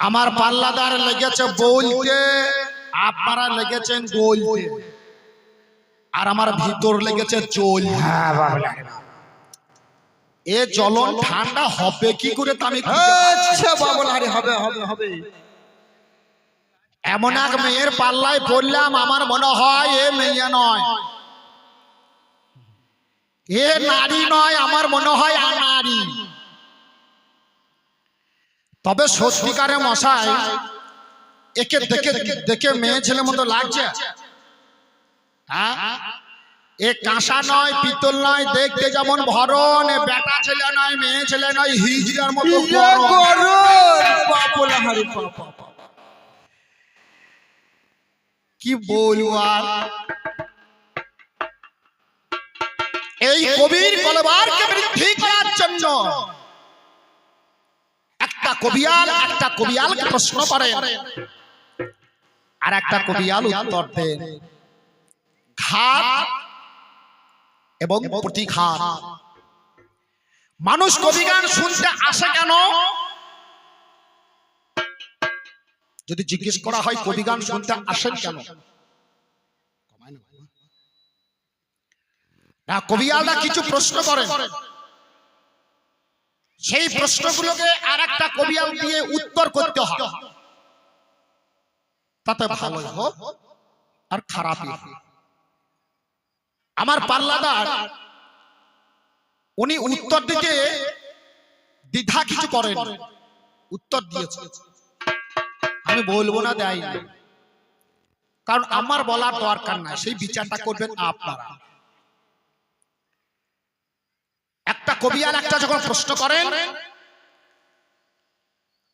আমার পাল্লাদার লেগেছে বলতে আপনারা লেগেছেন বলতে আর আমার ভিতর লেগেছে চল। হ্যাঁ এ জলন ঠান্ডা হবে কি করে আমি আচ্ছা হবে হবে হবে। এমন এক মেয়ের পাল্লায় পড়লাম আমার মনে হয় এ মেয়ে নয়। এ নারী নয় আমার মনে হয় নারী। তবে সত্যিকারে মশাই একে দেখে দেখে মেয়ে ছেলে মতো লাগছে। হ্যাঁ? এ কাঁসা নয় পিতল নয় দেখতে যেমন ভরণ এ বেটা ছেলে নয় মেয়ে ছেলে নয় হিজড়ার মতো কি বলব এই কবির কলবারকে বৃদ্ধি করার জন্য। একটা কবিয়াল একটা কবিয়ালকে প্রশ্ন করে আর একটা কবিয়াল উত্তর দেন। ঘাত এবং প্রতিঘাত। মানুষ কবিগান শুনতে আসে কেন? যদি জিজ্ঞেস করা হয় কবিগান শুনতে আসেন কেন? না কবিয়ালরা কিছু প্রশ্ন করেন। সেই প্রশ্নগুলোকে আর একটা কবিয়াল দিয়ে উত্তর করতে হয়। তাতে ভালো হোক আর খারাপই হোক। আমার পাল্লাদার উনি উত্তর দিকে দ্বিধা কিছু করেন। উত্তর দিয়েছে। আমি বলব না দেয়। কারণ আমার বলার দরকার নাই। সেই বিচারটা করবেন আপনারা। কবিয়াল একটা যখন প্রশ্ন করেন,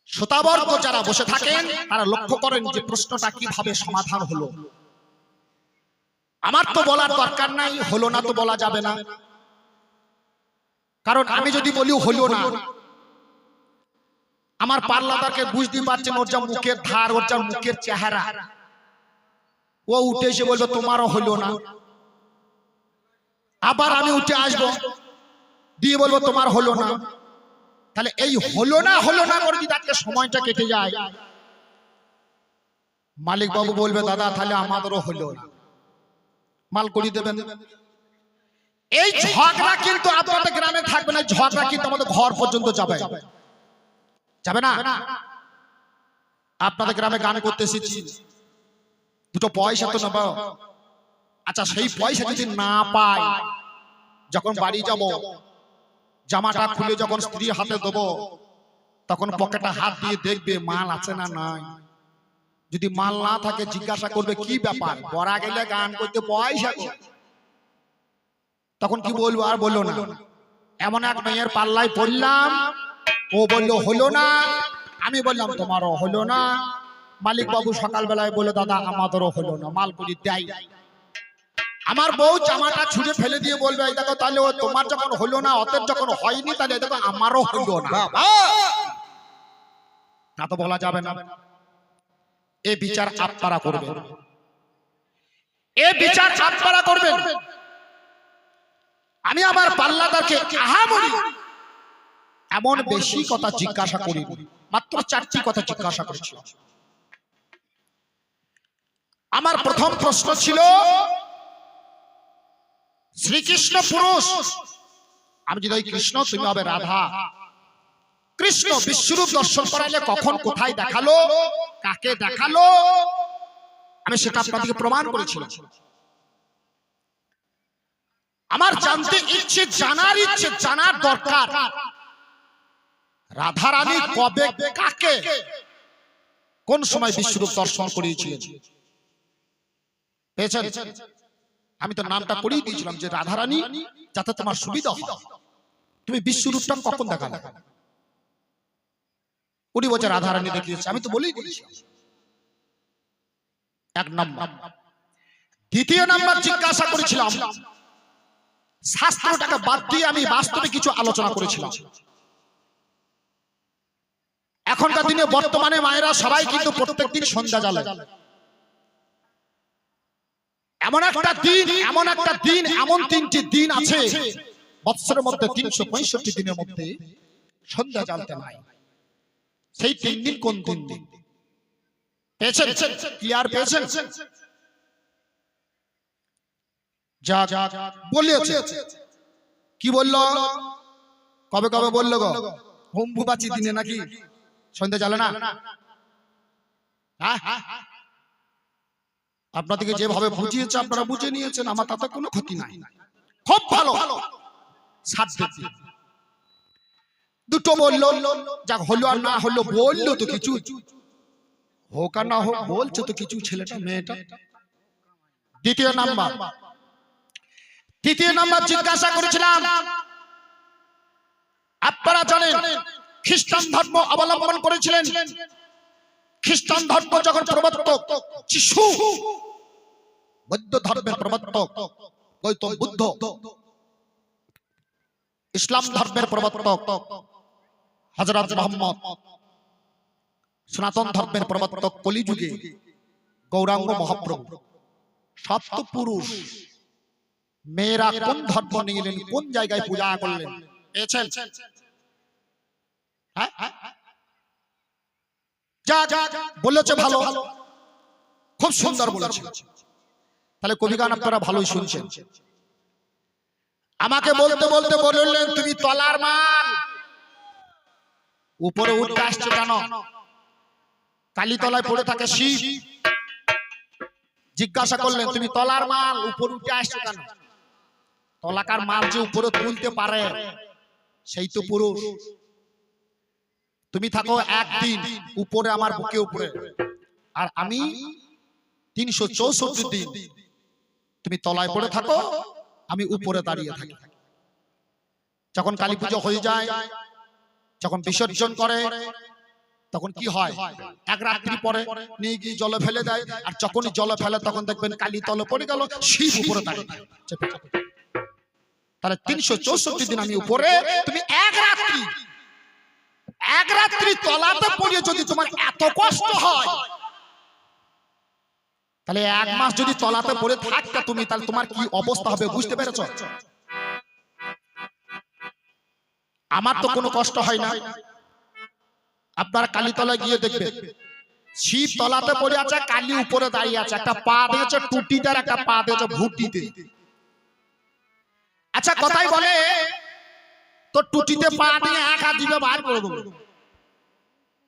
শ্রোতাবর্গ যারা বসে থাকেন, তারা লক্ষ্য করেন যে প্রশ্নটা কীভাবে সমাধান হলো। আমার তো বলার দরকার নাই, হলো না তো বলা যাবে না। কারণ আমি যদি বলি হলো না, আমার পাল্লাদারকে বুঝতে পারছেন ওর যা মুখের ধার, ওর যা মুখের চেহারা। ও উঠে এসে বলবে, তোমারও হলো না। আবার আমি উঠে আসব দিয়ে বলব, তোমার হলো না। তাহলে এই হলো না হলো না করে যদি আজকে সময়টা কেটে যায়। মালিক বাবু বলবে, দাদা, তাহলে আমাদেরও হলো না। মাল করি দেবেন। এই ঝগড়া কিন্তু আপনাদের গ্রামে থাকবে না ঝগড়া কিন্তু আমাদের ঘর পর্যন্ত যাবে। যাবে না? আপনাদের গ্রামে গান করতে এসেছি। দুটো পয়সা তো নেব। আচ্ছা সেই পয়সা যদি না পাই, যখন বাড়ি যাব জামাটা খুলে যখন স্ত্রী হাতে দেব তখন পকেটে হাত দিয়ে দেখবে মাল আছে না নাই। যদি মাল না থাকে জিজ্ঞাসা করবে কি ব্যাপার? বড়া গেলে গান করতে পয়সা তখন কি বলব আর বলল না। এমন এক মেয়ের পাল্লায় পড়লাম। ও বলল হলো না। আমি বললাম তোমারও হলো না। মালিক বাবু সকালবেলায় বলে দাদা আমাদেরও হলো না। মালপুরি দেয়। আমার বউ জামাটা ছুঁড়ে ফেলে দিয়ে বলবে এই দেখো তাহলে ও তোমার যখন হলো না অতের যখন হয়নি তাহলে দেখো আমারও হলো না। তা তো বলা যাবে না। এ বিচার আপনারা করবেন এ বিচার আপনারা করবেন আমি আমার পাল্লাদারকে আহা বলি এমন বেশি কথা জিজ্ঞাসা করি মাত্র চারটি কথা জিজ্ঞাসা করেছিল আমার প্রথম প্রশ্ন ছিল শ্রীকৃষ্ণ পুরুষ। আমি যদি ওই কৃষ্ণ, তুমি হবে রাধা। কৃষ্ণ বিশ্বরূপ দর্শন করাইলে কখন কোথায় দেখাল, কাকে দেখাল, আমি সেটা আপনাদেরকে প্রমাণ করেছিলাম। আমার জানতে ইচ্ছে, জানার ইচ্ছে, জানার দরকার। রাধা রানী কবে, কাকে, কোন সময় বিশ্বরূপ দর্শন করিয়েছিলেন? পেয়েছেন? আমি তো নামটা করিয়ে দিয়েছিলাম যে রাধা রানী যাতে তোমার সুবিধা হয়। তুমি বিশ্বরূপটা কখন দেখালে? কুড়ি বছর রাধা রানী দেখিয়েছে আমি তো বলেই দিয়েছি এক নম্বর। দ্বিতীয় নাম্বার জিজ্ঞাসা করেছিলাম। শাস্ত্রটাকে বাদ দিয়ে আমি বাস্তবে কিছু আলোচনা করেছিলাম। এখনকার দিনে বর্তমানে মায়েরা সবাই কিন্তু প্রত্যেকদিন সন্ধ্যা জ্বালায় এমন একটা দিন এমন একটা দিন এমন তিনটি দিন আছে। বৎসরের মধ্যে তিনশো পঁয়ষট্টি দিনের মধ্যে সন্ধ্যা জ্বালতে নাই। সেই তিন দিন কোন তিন দিন? পেয়েছেন? ক্লিয়ার পেয়েছেন? যা বলিয়েছে। কি বলল? কবে কবে বলল গো? হোমবুবাচি দিনে নাকি? সন্ধ্যা চলে না? হ্যাঁ? আপনাদেরকে যেভাবে বুঝিয়েছে আপনারা বুঝে নিয়েছেন আমার তাতে কোনো ক্ষতি নাই। খুব ভালো। দুটো বলল যাক হলো আর না হলো বলল তো কিছু হোক আর না হোক বলছে তো কিছু ছেলেটা মেয়েটা। দ্বিতীয় নাম্বার। তৃতীয় নাম্বার জিজ্ঞাসা করেছিলাম। আপনারা জানেন খ্রিস্টান ধর্ম অবলম্বন করেছিলেন। খ্রিস্টান ধর্ম যখন প্রবর্তক যিশু বৌদ্ধ ধর্মের প্রবর্তক, গৌতম বুদ্ধ, ইসলাম ধর্মের প্রবর্তক হজরত মোহাম্মদ সনাতন ধর্মের প্রবর্তক, কলিযুগে গৌরাঙ্গ মহাপ্রভু সপ্ত পুরুষ, মেয়েরা কোন ধর্ম নিলেন কোন জায়গায় পূজা করলেন, পেয়েছেন হ্যাঁ? বলেছে ভালো। খুব সুন্দর বলেছে। তাহলে কবি গান আপনারা ভালোই শুনছেন। আমাকে বলতে বলতে বললেন তুমি তলার মাল। উপরে উঠতে আসছে কেন? কালীতলায় পড়ে থাকে শিব। জিজ্ঞাসা করলেন তুমি তলার মাল উপরে উঠে আসছো কেন? তলাকার মাল যে উপরে তুলতে পারে সেই তো পুরুষ। তুমি থাকো একদিন উপরে আমার বুকে উপরে। আর আমি তিনশো চৌষট্টি দিন তুমি তলায় পড়ে থাকো আমি উপরে দাঁড়িয়ে থাকি। যখন কালী পুজো হয়ে যায় যখন বিসর্জন করে তখন কি হয়? এক রাত্রি পরে নিয়ে গিয়ে জলে ফেলে দেয় আর যখনই জলে ফেলে তখন দেখবেন কালী তলে পড়ে গেল শিব উপরে দাঁড়িয়ে। তাহলে তিনশো চৌষট্টি দিন আমি উপরে তুমি এক রাত্রি এক রাত্রি তলাতে পড়ে যদি তোমার এত কষ্ট হয়, তাহলে এক মাস যদি তলাতে পড়ে থাকতে তুমি, তাহলে তোমার কি অবস্থা হবে বুঝতে পেরেছ? আমার তো কোনো কষ্ট হয় না। আপনার কালীতলায় গিয়ে দেখবেন শীত তলাতে পড়ে আছে, কালী উপরে দাঁড়িয়ে আছে। একটা পা দিয়েছে টুটিটার, একটা পা দিয়েছে ভুটিতে। আচ্ছা কথাই বলে তো টুটিতে পা দিয়ে এক হাত দিবে বার করে দেবো।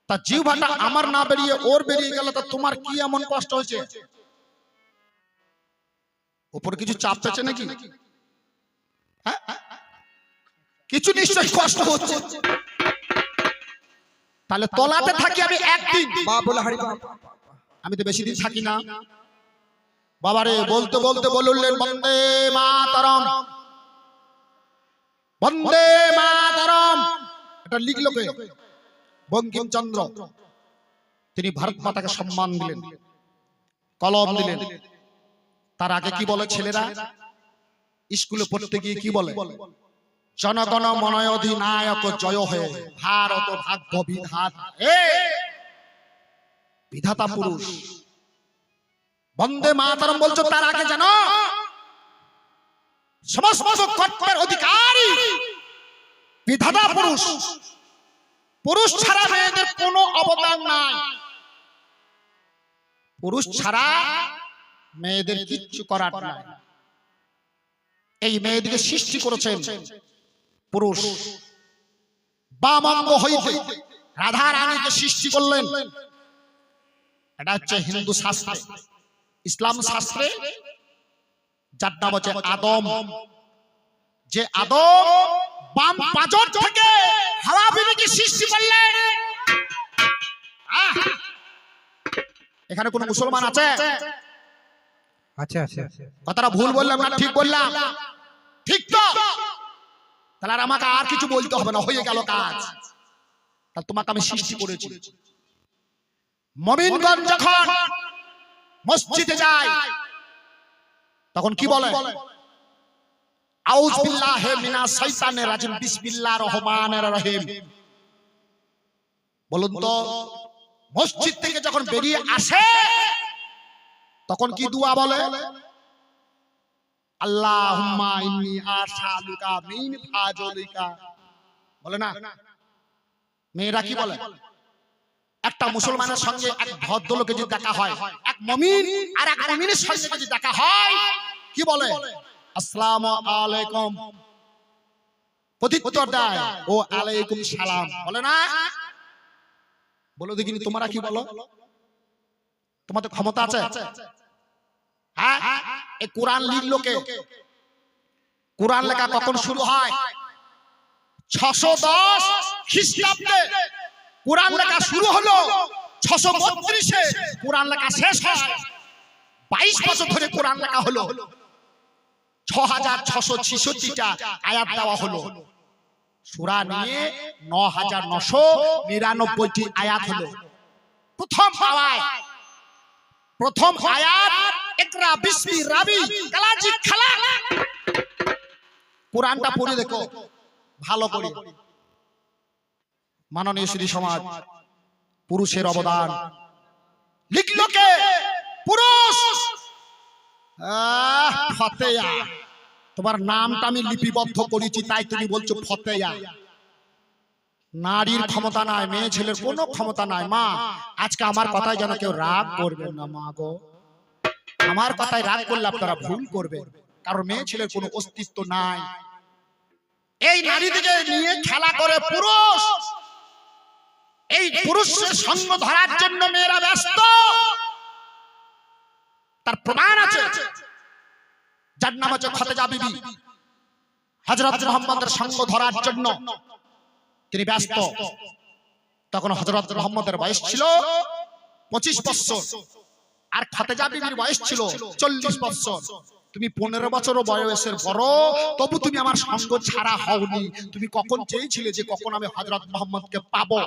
তা জিহ্বাটা আমার না বেরিয়ে ওর বেরিয়ে গেল তা তোমার কি এমন কষ্ট হয়েছে? উপরে কিছু চাপ পেয়েছে নাকি? হ্যাঁ? কিছু নিশ্চয়ই কষ্ট হচ্ছে। তাহলে তলাতে থাকি আমি একদিন। আমি তো বেশি দিন থাকি না। বাবারে বলতে বলতে বললেন বন্দে মাতারম। বন্দে মাতারম। এটা লিখলো কে? বঙ্কিমচন্দ্র। তিনি ভারত মাতাকে সম্মান দিলেন কলম দিলেন। তার আগে কি বলে ছেলেরা? স্কুলে পড়তে গিয়ে কি বলে? জনগণ মনয় অধিনায়ক জয় হয়ে। ভারত ভাগ্য বিধাতা এ বিধাতা পুরুষ। বন্দে মাতারম বলছো তার আগে জানো? সমস্ত অধিকারী বিধাতা পুরুষ। পুরুষ ছাড়া মেয়েদের কোনো অবদান নাই। পুরুষ ছাড়া মেয়েদের কিচ্ছু করার নাই। এই সৃষ্টি করেছেন পুরুষ। বামঙ্গ হইতে রাধা রানীকে সৃষ্টি করলেন। এটা হচ্ছে হিন্দু শাস্ত্রে। ইসলাম শাস্ত্রে যার নাম হচ্ছে আদম। যে আদম বাম পাজর থেকে হাওয়া বিবিকে সৃষ্টি করলেন। এখানে কোন মুসলমান আছে? আচ্ছা আচ্ছা কথাটা ভুল বললাম না ঠিক বললাম ঠিক তো? তাহলে আর আমাকে আর কিছু বলতে হবে না হয়ে গেল কাজ। তাহলে তোমাকে আমি সৃষ্টি করেছি। মমিনগঞ্জ যখন মসজিদে যায় তখন কি বলে? আউজ বিল্লাহে মিনা শৈতানের রাজিম বিসমিল্লাহ রহমানের রহিম। বলুন তো মসজিদ থেকে যখন বেরিয়ে আসে তখন কি দুয়া বলে? আল্লাহুম্মা ইন্নী আশালুকা মিন ফাজলিকা। বলে না? মেয়েরা কি বলে? একটা মুসলমানের সঙ্গে এক ভদ্রলোকে যদি দেখা হয় এক মমিন আর এক মমিনের সঙ্গে যদি দেখা হয় কি বলে? আসসালামু আলাইকুম। প্রত্যুত্তর দেয়। ও আলাইকুম সালাম। বলে না? বলো দেখিনি তোমরা কি বলো? তোমাদের ক্ষমতা আছে? হ্যাঁ? এই কোরআন লিখলো কে? কোরআন লেখা কখন শুরু হয়? ছশো দশ খ্রিস্টাব্দে। কোরআন লেখা শুরু হলো ছশো বত্রিশে কোরআন লেখা শেষ হয়। বাইশ বছর ধরে কোরআন লেখা হলো। ছ হাজার ছশো ছিষট্টিটা আয়াত দেওয়া হলো। সুরা নিয়ে ন হাজার নশো নিরানব্বইটি আয়াত হলো। প্রথম আওয়াজ প্রথম আয়াত একরা বিসমি রাবি কালাজি খালা কোরআনটা পড়ে দেখো। ভালো করে মাননীয় শ্রী সমাজ পুরুষের অবদান। লিখলো কে? পুরুষ! ফতেয়া। তোমার নামটা আমি লিপিবদ্ধ করেছি তাই তুমি বলছো ফতেয়া। নারীর ক্ষমতা নাই মেয়ে ছেলের কোনো ক্ষমতা নাই। মা আজকে আমার কথায় যেন কেউ রাগ করবে না মা গো। আমার কথায় রাগ করলে আপনারা ভুল করবেন। কারণ মেয়ে ছেলের কোনো অস্তিত্ব নাই। এই নারীদিকে নিয়ে খেলা করে পুরুষ! এই পুরুষের সঙ্গ ধরার জন্য মেয়েরা ব্যস্ত। তার প্রমাণ আছে। যার নাম হচ্ছে খতেজা বিবি। হজরত মোহাম্মদের সঙ্গ ধরার জন্য তিনি ব্যস্ত। তখন হজরত মোহাম্মদের বয়স ছিল পঁচিশ বছর আর খতেজা বিবির বয়স ছিল চল্লিশ বছর তুমি পনেরো বছর বয়সের বড় তবু তুমি আমার সঙ্গ ছাড়া হওনি। তুমি কখন চেয়েছিলে যে কখন আমি হজরত মোহাম্মদকে পাবো?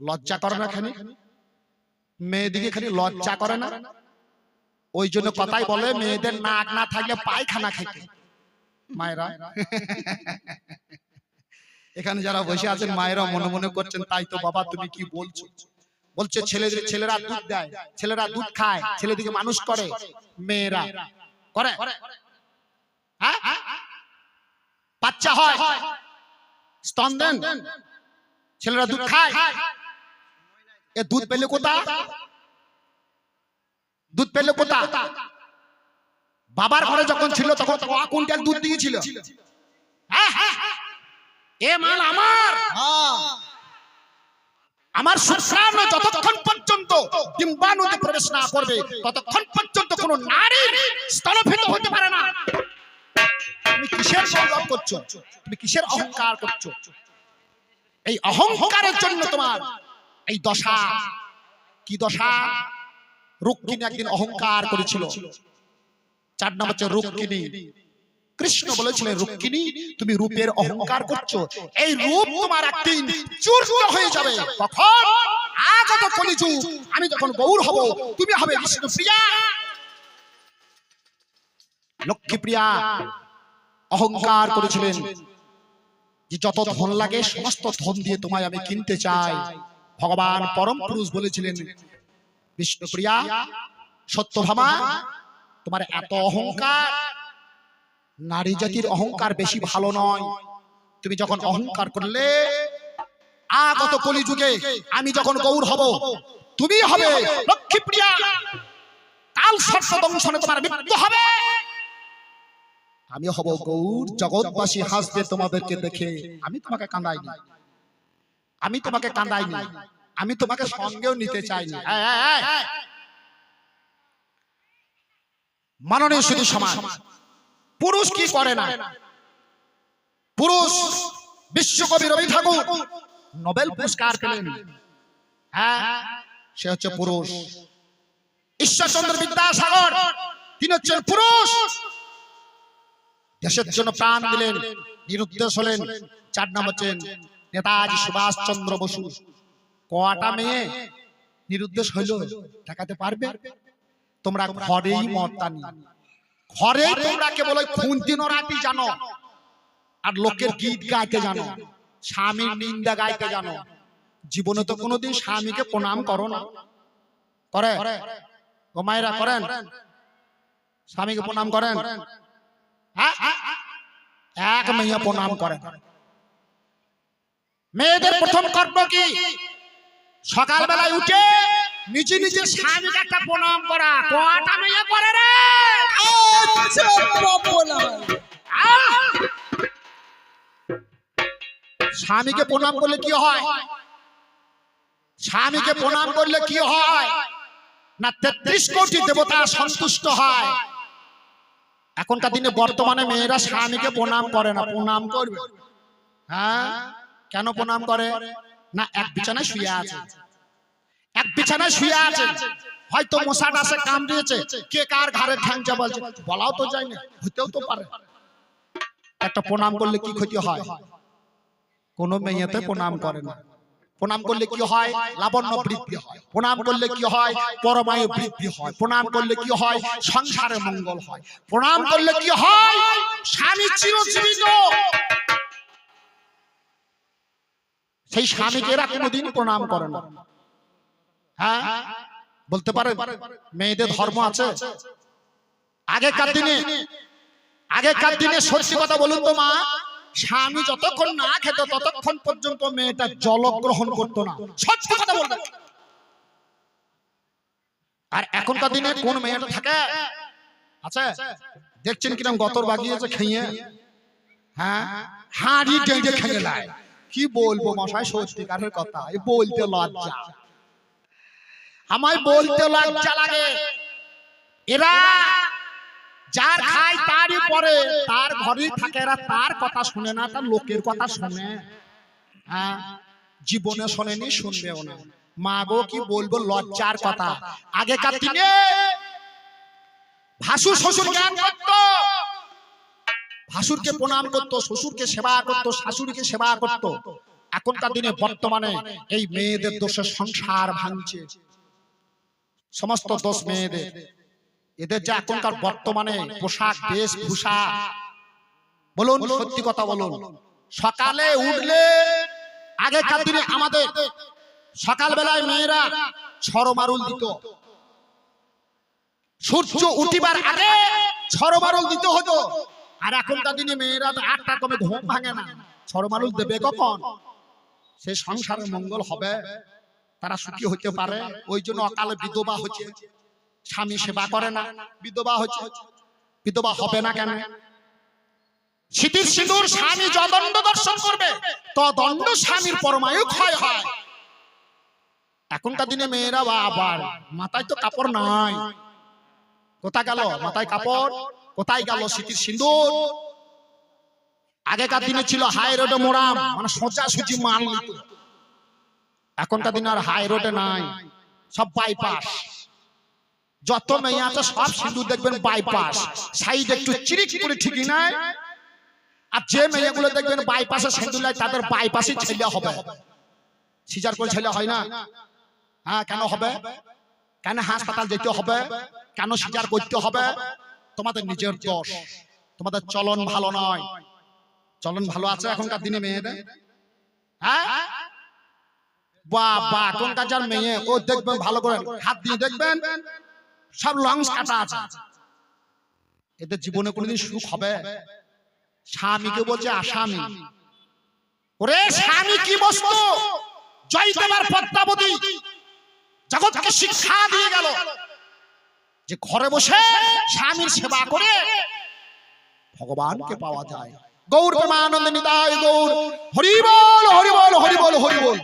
লজ্জা করে না খানি? মেয়েদিকে খালি লজ্জা করে না? ওই জন্য কথাই বলে মেয়েদের নাক না থাকলে পায়খানা খেতে। মায়েরা? এখানে যারা বসে আছেন মায়েরা মনে মনে করছেন তাই তো বাবা তুমি কি বলছো? বলছে? ছেলেদের ছেলেরা দুধ দেয়। ছেলেরা দুধ খায়। ছেলেদিকে মানুষ করে। মেয়েরা। করে? হ্যাঁ? বাচ্চা হয়। স্তন দেন। ছেলেরা দুধ খায়। এ দুধ পেলে কোথা? দুধ পেলে কোথা? বাবার ঘরে যখন ছিল তখন ক কুইন্টাল দুধ দিয়েছিল। এ মাল আমার। আমার। শুক্রাণু যতক্ষণ পর্যন্ত ডিম্বাণুতে প্রবেশ না করবে ততক্ষণ পর্যন্ত কোন নারী হতে পারে না। তুমি কিসের গৌরব করছ? তুমি কিসের অহংকার করছ? এই অহংকারের জন্য তোমার এই দশা। কি দশা? রুক্মিণী একদিন অহংকার করেছিল। চার নাম হচ্ছে রুক্মিণী। কৃষ্ণ বলেছিলেন রুক্মিণী তুমি রূপের অহংকার করছ। এই রূপ তোমার একদিন চূর্ণ হয়ে যাবে। কখন আগত কলিযুগ আমি যখন গৌর হব তুমি হবে বিষ্ণু প্রিয়া। লক্ষ্মী প্রিয়া অহংকার করেছিলেন। যে যত ধন লাগে সমস্ত ধন দিয়ে তোমায় আমি কিনতে চাই। ভগবান পরম পুরুষ বলেছিলেন বিষ্ণুপ্রিয়া সত্যভামা তোমার এত অহংকার। নারী জাতির অহংকার বেশি ভালো নয়। তুমি যখন অহংকার করলে আগত কলিযুগে আমি যখন গৌর হব তুমি হবে লক্ষ্মী প্রিয়া কাল সর্প দংশনে তোমার মৃত্যু হবে। আমি হব গৌর জগৎবাসী হাসবে তোমাদেরকে দেখে। আমি তোমাকে কান্দাইনি। আমি তোমাকে কান্দাইনি। আমি তোমাকে সঙ্গেও নিতে চাইনি। মাননীয় শুধু সমাজ। পুরুষ কি করে না? পুরুষ বিশ্বকবি রবি ঠাকুর নোবেল পুরস্কার পেলেন। হ্যাঁ সে হচ্ছে পুরুষ। ঈশ্বরচন্দ্র বিদ্যাসাগর তিনি হচ্ছেন পুরুষ। দেশের জন্য প্রাণ দিলেন নিরুদ্দেশ হলেন। চার নাম হচ্ছেন নেতাজি সুভাষ চন্দ্র বসু। কটা মেয়ে নিরুদ্দেশ হইল দেখাতে পারবে? তোমরা ঘরেই মর্তানি ঘরেই তোমরা কেবল ওই খুন্তি নড়াতি জানো। আর লোকের গীত গাইতে জানো। স্বামীর নিন্দা গাইতে জানো। জীবনে তো কোনোদিন স্বামীকে প্রণাম করো না। করে ও মায়েরা করেন? স্বামীকে প্রণাম করেন? হ্যাঁ? এক মেয়ে প্রণাম করেন। মেয়েদের প্রথম কর্ম কি? সকালবেলায় উঠে নিজে নিজে স্বামীকে একটা প্রণাম করা। কটা মেয়ে করে রে! স্বামীকে প্রণাম করলে কি হয়? স্বামীকে প্রণাম করলে কি হয়? না তেত্রিশ কোটি দেবতা সন্তুষ্ট হয়। এখনকার দিনে বর্তমানে মেয়েরা স্বামীকে প্রণাম করে না প্রণাম করবে। হ্যাঁ? কেন প্রণাম করে? না এক বিছানায় শুয়ে আছে। এক বিছানায় শুয়ে আছে। হয়তো মশাটা সে কাম দিয়েছে। কে কার ঘাড়ে ঠ্যাংচা বলছে? বলাও তো যায় না। হতেও তো পারে। একটা প্রণাম করলে কি ক্ষতি হয়? কোন মেয়েতে প্রণাম করে না। প্রণাম করলে কি হয়? লাবণ্য বৃদ্ধি হয়। প্রণাম করলে কি হয়? পরমায়ু বৃদ্ধি হয়। প্রণাম করলে কি হয়? সংসারে মঙ্গল হয়। প্রণাম করলে কি হয়? স্বামী চিরজীবিত। সেই স্বামীকে এরা কোনোদিন প্রণাম করে না। হ্যাঁ? বলতে পারে মেয়েদের ধর্ম আছে। আগেকার দিনে আগেকার দিনে সত্যি কথা বলুন তো মা, স্বামী যতক্ষণ না খেত ততক্ষণ পর্যন্ত মেয়েটা জল গ্রহণ করতো না। সত্যি কথা বলবে আর এখনকার দিনে কোন মেয়েটা থাকে? আচ্ছা দেখছেন কিরম গতর বাগিয়েছে খেয়ে? হ্যাঁ? হাড়ি টেঁটে খেয়ে লায় কি বলব মশাই? সত্যিকারের কথা বলতে লজ্জা। আমায় বলতে লজ্জা লাগে। এরা যার খায় তারই পরে তার ঘরেই থাকে এরা তার কথা শুনে না তার লোকের কথা শুনে। হ্যাঁ জীবনে শোনেনি শুনবেও না। মা গো কি বলব? লজ্জার কথা। আগেকার দিনে ভাসুর শ্বশুর জ্ঞান করত। ভাসুরকে প্রণাম করত শ্বশুরকে সেবা করত শাশুড়িকে সেবা করত। এখনকার দিনে বর্তমানে এই মেয়েদের দোষে সংসার ভাঙছে। সমস্ত দোষ মেয়েদের। এদের যে এখনকার বর্তমানে পোশাক বেশভূষা বলুন সত্যি কথা বলুন। সকালে উঠলে আগেকার দিনে আমাদের সকালবেলায় মেয়েরা ছড়মারুল দিত। সূর্য উঠিবার আগে ছড়মারুল দিতে হতো। আর এখনকার দিনে মেয়েরা তো আটটা কমে ঘুম ভাঙে না। ছড়মারুল দেবে কখন? সে সংসারের মঙ্গল হবে, তারা সুখী হতে পারে, ওই জন্য অকালে বিধবা হচ্ছে। স্বামী সেবা করে না, বিধবা হচ্ছে। বিধবা হবে না কেন? সিঁদুর স্বামী যদণ্ড দর্শন করবে, তদণ্ড স্বামীর পরমায়ু ক্ষয় হয়। এখনকার দিনে মেয়েরা আবার মাথায় তো কাপড় নাই। কোথায় গেল? মাথায় কাপড়? কোথায় গেল? স্মৃতির সিঁদুর আগেকার দিনে ছিল হাই রোডে মোড়াম। মানে সোজা সুজি মাল নিত। এখনকার দিনে আর হাই রোডে নাই। সব বাইপাস যত মেয়ে আছে সব সিঁদুর দেখবেন বাইপাস সাইড একটু চিরিক করে ঠিকই নাই। আর যে মেয়েগুলো দেখবেন বাইপাসে সিঁদুর লাই তাদের বাইপাসে ছেলে হবে। সিজার করে ছেলে হয় না। হ্যাঁ কেন হবে? কেন হাসপাতাল যেতে হবে? কেন সিজার করতে হবে? তোমাদের নিজের দোষ। তোমাদের চলন ভালো নয়। চলন ভালো আছে এখনকার দিনে মেয়েদের? হ্যাঁ? বাবা এখনকার যার মেয়ে ও দেখবেন ভালো করে। হাত দিয়ে দেখবেন? সব লংস কাটা আছে। এদের জীবনে কোনোদিন সুখ হবে? স্বামীকে বলছে আসামি। ওরে স্বামী কি বস্তু? পদ্মাবতী। জগৎকে শিক্ষা দিয়ে গেল। যে ঘরে বসে স্বামীর সেবা করে ভগবানকে পাওয়া যায়। গৌর প্রেমানন্দ নিদায় গৌর। হরি বল হরি বল হরি বল হরি বল।